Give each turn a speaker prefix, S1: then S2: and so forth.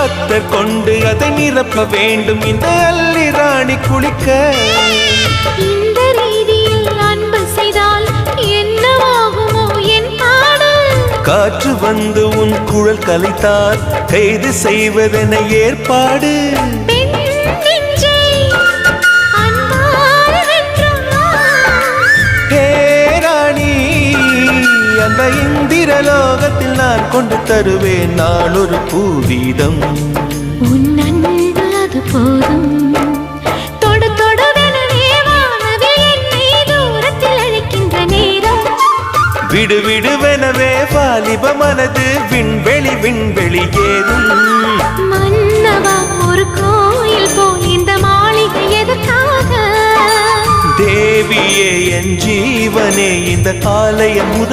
S1: அத்தர் கொண்டு அதை நிரப்ப வேண்டும். இந்த அல்லி ராணி குளிக்க.
S2: இந்த ரீதியில் அன்பு செய்தால் என்னவாகுமோ என் பாடல்?
S1: காற்று வந்து உன் குழல் கலைத்தால் கைது செய்வதென ஏற்பாடு. அந்த இந்திரலோகத்தில் நான் கொண்டு தருவேன். நான் ஒரு பூவீதம்.
S2: உன் அன்பு அது போதும்.
S1: விடு விடுவெனவே வாலிப மனது விண்வெளி விண்வெளி ஏறும்.
S2: மன்னவா ஒரு கோயில் போல் இந்த மாளிகை எதற்காக?
S1: தேவியே என் ஜீவனே இந்த ஆலயம்